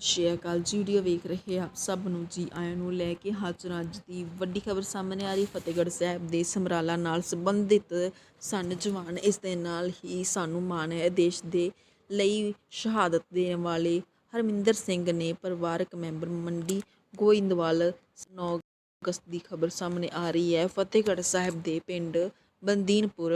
ਸਤਿ ਸ਼੍ਰੀ ਅਕਾਲ ਜੀ, ਵੀਡੀਓ ਵੇਖ ਰਹੇ ਆਪ ਸਭ ਨੂੰ ਜੀ ਆਇਆਂ ਨੂੰ ਲੈ ਕੇ ਹਾਜ਼ਰ ਅੱਜ ਦੀ ਵੱਡੀ ਖਬਰ ਸਾਹਮਣੇ ਆ ਰਹੀ। ਫਤਿਹਗੜ੍ਹ ਸਾਹਿਬ ਦੇ ਸਮਰਾਲਾ ਨਾਲ ਸੰਬੰਧਿਤ ਸਨ ਜਵਾਨ। ਇਸ ਦੇ ਨਾਲ ਹੀ ਸਾਨੂੰ ਮਾਣ ਹੈ। ਦੇਸ਼ ਦੇ ਲਈ ਸ਼ਹਾਦਤ ਦੇਣ ਵਾਲੇ ਹਰਮਿੰਦਰ ਸਿੰਘ ਨੇ ਪਰਿਵਾਰਕ ਮੈਂਬਰ ਮੰਡੀ ਗੋਇੰਦਵਾਲ 9 ਅਗਸਤ ਦੀ ਖਬਰ ਸਾਹਮਣੇ ਆ ਰਹੀ ਹੈ। ਫਤਿਹਗੜ੍ਹ ਸਾਹਿਬ ਦੇ ਪਿੰਡ ਬੰਦੀਨਪੁਰ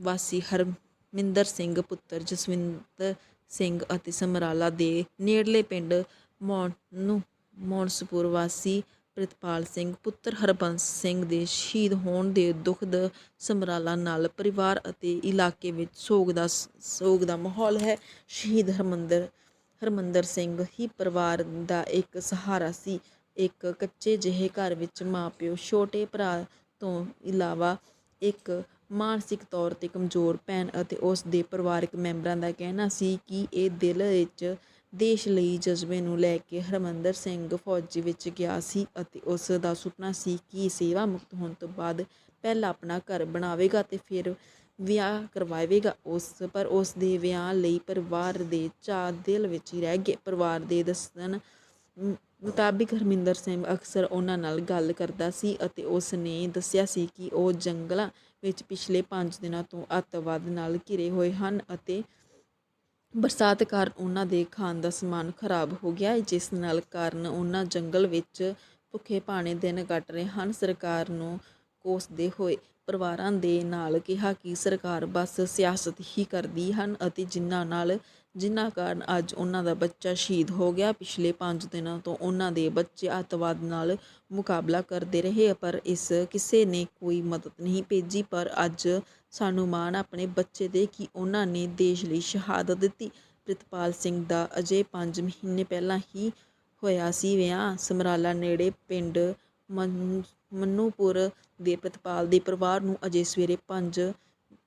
ਵਾਸੀ ਹਰਮਿੰਦਰ ਸਿੰਘ ਪੁੱਤਰ ਜਸਵਿੰਦਰ ਸਿੰਘ ਅਤੇ ਸਮਰਾਲਾ ਦੇ ਨੇੜਲੇ ਪਿੰਡ ਮੋਨੂ ਮੋਨਸਪੁਰ ਵਾਸੀ ਪ੍ਰਿਤਪਾਲ ਸਿੰਘ, ਪੁੱਤਰ ਹਰਬੰਸ ਸਿੰਘ ਦੇ ਸ਼ਹੀਦ ਹੋਣ ਦੇ ਦੁਖਦ ਸਮਰਾਲਾ ਨਾਲ ਪਰਿਵਾਰ ਅਤੇ ਇਲਾਕੇ ਵਿੱਚ ਸੋਗ ਦਾ ਸੋਗ ਦਾ ਮਾਹੌਲ ਹੈ। ਸ਼ਹੀਦ ਹਰਮੰਦਰ ਹਰਮੰਦਰ ਸਿੰਘ ਹੀ ਪਰਿਵਾਰ ਦਾ ਇੱਕ ਸਹਾਰਾ ਸੀ। ਇੱਕ ਕੱਚੇ ਜਿਹੇ ਘਰ ਵਿੱਚ ਮਾਪਿਓ, ਛੋਟੇ ਭਰਾ ਤੋਂ ਇਲਾਵਾ ਇੱਕ ਮਾਨਸਿਕ ਤੌਰ ਤੇ ਕਮਜ਼ੋਰ ਭੈਣ ਅਤੇ ਉਸ ਦੇ ਪਰਿਵਾਰਕ ਮੈਂਬਰਾਂ ਦਾ ਕਹਿਣਾ ਸੀ ਕਿ ਇਹ ਦਿਲ ਵਿੱਚ ਦੇਸ਼ ਲਈ ਜਜ਼ਬੇ ਨੂੰ ਲੈ ਕੇ ਹਰਮੰਦਰ ਸਿੰਘ ਫੌਜੀ ਵਿੱਚ ਗਿਆ ਸੀ ਅਤੇ ਉਸ ਦਾ ਸੁਪਨਾ ਸੀ ਕਿ ਸੇਵਾ ਮੁਕਤ ਹੋਣ ਤੋਂ ਬਾਅਦ ਪਹਿਲਾਂ ਆਪਣਾ ਘਰ ਬਣਾਵੇਗਾ ਤੇ ਫਿਰ ਵਿਆਹ ਕਰਵਾਵੇਗਾ। ਉਸ, ਪਰ ਉਸ ਦੇ ਵਿਆਹ ਲਈ ਪਰਿਵਾਰ ਦੇ ਚਾਅ ਦਿਲ ਵਿੱਚ ਹੀ ਰਹਿ ਗਏ। ਪਰਿਵਾਰ ਦੇ ਦੱਸਣ ਮੁਤਾਬਿਕ ਹਰਮਿੰਦਰ ਸਿੰਘ ਅਕਸਰ ਉਹਨਾਂ ਨਾਲ ਗੱਲ ਕਰਦਾ ਸੀ ਅਤੇ ਉਸ ਨੇ ਦੱਸਿਆ ਸੀ ਕਿ ਉਹ ਜੰਗਲਾਂ ਵਿੱਚ ਪਿਛਲੇ 5 ਦਿਨਾਂ ਤੋਂ ਅੱਤਵਾਦ ਨਾਲ ਘਿਰੇ ਹੋਏ ਹਨ ਅਤੇ ਬਰਸਾਤ ਕਾਰਨ ਉਹਨਾਂ ਦੇ ਖਾਣ ਦਾ ਸਮਾਨ ਖਰਾਬ ਹੋ ਗਿਆ ਹੈ, ਜਿਸ ਨਾਲ ਕਾਰਨ ਉਹਨਾਂ ਜੰਗਲ ਵਿੱਚ ਭੁੱਖੇ ਭਾਣੇ ਦਿਨ ਕੱਟ ਰਹੇ ਹਨ। ਸਰਕਾਰ ਨੂੰ ਕੋਸਦੇ ਹੋਏ ਪਰਿਵਾਰਾਂ ਦੇ ਨਾਲ ਕਿਹਾ ਕਿ ਸਰਕਾਰ ਬਸ ਸਿਆਸਤ ਹੀ ਕਰਦੀ ਹਨ ਅਤੇ ਜਿਨ੍ਹਾਂ ਨਾਲ, ਜਿਨ੍ਹਾਂ ਕਾਰਨ ਅੱਜ ਉਹਨਾਂ ਦਾ ਬੱਚਾ ਸ਼ਹੀਦ ਹੋ ਗਿਆ। ਪਿਛਲੇ 5 ਦਿਨਾਂ ਤੋਂ ਉਹਨਾਂ ਦੇ ਬੱਚੇ ਅੱਤਵਾਦ ਨਾਲ ਮੁਕਾਬਲਾ ਕਰਦੇ ਰਹੇ, ਪਰ ਇਸ ਕਿਸੇ ਨੇ ਕੋਈ ਮਦਦ ਨਹੀਂ ਭੇਜੀ। ਪਰ ਅੱਜ ਸਾਨੂੰ ਮਾਣ ਆਪਣੇ ਬੱਚੇ ਦੇ ਕਿ ਉਹਨਾਂ ਨੇ ਦੇਸ਼ ਲਈ ਸ਼ਹਾਦਤ ਦਿੱਤੀ। ਪ੍ਰਿਤਪਾਲ ਸਿੰਘ ਦਾ ਅਜੇ 5 ਮਹੀਨੇ ਪਹਿਲਾਂ ਹੀ ਹੋਇਆ ਸੀ ਵਿਆਹ। ਸਮਰਾਲਾ ਨੇੜੇ ਪਿੰਡ ਮਨ- ਮਨੂਪੁਰ ਦੇ ਪ੍ਰਿਤਪਾਲ ਦੇ ਪਰਿਵਾਰ ਨੂੰ ਅਜੇ ਸਵੇਰੇ ਪੰਜ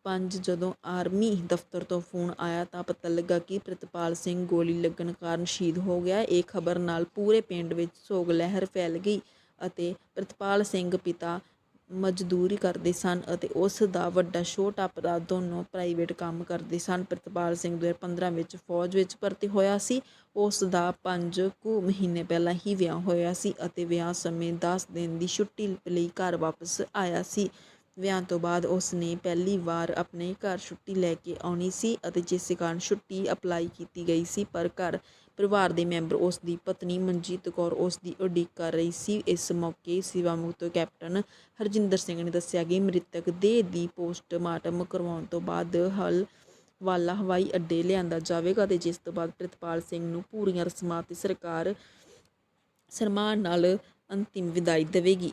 ਪੰਜ ਜਦੋਂ ਆਰਮੀ ਦਫ਼ਤਰ ਤੋਂ ਫੋਨ ਆਇਆ ਤਾਂ ਪਤਾ ਲੱਗਾ ਕਿ ਪ੍ਰਿਤਪਾਲ ਸਿੰਘ ਗੋਲੀ ਲੱਗਣ ਕਾਰਨ ਸ਼ਹੀਦ ਹੋ ਗਿਆ। ਇਹ ਖਬਰ ਨਾਲ ਪੂਰੇ ਪਿੰਡ ਵਿੱਚ ਸੋਗ ਲਹਿਰ ਫੈਲ ਗਈ ਅਤੇ ਪ੍ਰਿਤਪਾਲ ਸਿੰਘ ਪਿਤਾ ਮਜ਼ਦੂਰੀ ਕਰਦੇ ਸਨ ਅਤੇ ਉਸ ਦਾ ਵੱਡਾ ਛੋਟਾ ਭਰਾ ਦੋਨੋਂ ਪ੍ਰਾਈਵੇਟ ਕੰਮ ਕਰਦੇ ਸਨ। ਪ੍ਰਿਤਪਾਲ ਸਿੰਘ 2015 ਵਿੱਚ ਫੌਜ ਵਿੱਚ ਭਰਤੀ ਹੋਇਆ ਸੀ। ਉਸ ਦਾ ਪੰਜ ਕੁ ਮਹੀਨੇ ਪਹਿਲਾਂ ਹੀ ਵਿਆਹ ਹੋਇਆ ਸੀ ਅਤੇ ਵਿਆਹ ਸਮੇਂ ਦਸ ਦਿਨ ਦੀ ਛੁੱਟੀ ਲਈ ਘਰ ਵਾਪਸ ਆਇਆ ਸੀ। ਵਿਆਹ ਤੋਂ ਬਾਅਦ ਉਸ ਨੇ ਪਹਿਲੀ ਵਾਰ ਆਪਣੇ ਘਰ ਛੁੱਟੀ ਲੈ ਕੇ ਆਉਣੀ ਸੀ ਅਤੇ ਜਿਸ ਕਾਰਨ ਛੁੱਟੀ ਅਪਲਾਈ ਕੀਤੀ ਗਈ ਸੀ, ਪਰ ਘਰ ਪਰਿਵਾਰ ਦੇ ਮੈਂਬਰ ਉਸ ਦੀ ਪਤਨੀ ਮਨਜੀਤ ਕੌਰ ਉਸ ਦੀ ਉਡੀਕ ਕਰ ਰਹੀ ਸੀ। ਇਸ ਮੌਕੇ ਸੇਵਾ ਮੁਕਤ ਕੈਪਟਨ ਹਰਜਿੰਦਰ ਸਿੰਘ ਨੇ ਦੱਸਿਆ ਕਿ ਮ੍ਰਿਤਕ ਦੇਹ ਦੀ ਪੋਸਟਮਾਰਟਮ ਕਰਵਾਉਣ ਤੋਂ ਬਾਅਦ ਹਲ ਵਾਲਾ ਹਵਾਈ ਅੱਡੇ ਲਿਆਂਦਾ ਜਾਵੇਗਾ ਤੇ ਜਿਸ ਤੋਂ ਬਾਅਦ ਪ੍ਰਿਤਪਾਲ ਸਿੰਘ ਨੂੰ ਪੂਰੀਆਂ ਰਸਮਾਂ ਤੇ ਸਰਕਾਰ ਸਨਮਾਨ ਨਾਲ ਅੰਤਿਮ ਵਿਦਾਈ ਦੇਵੇਗੀ।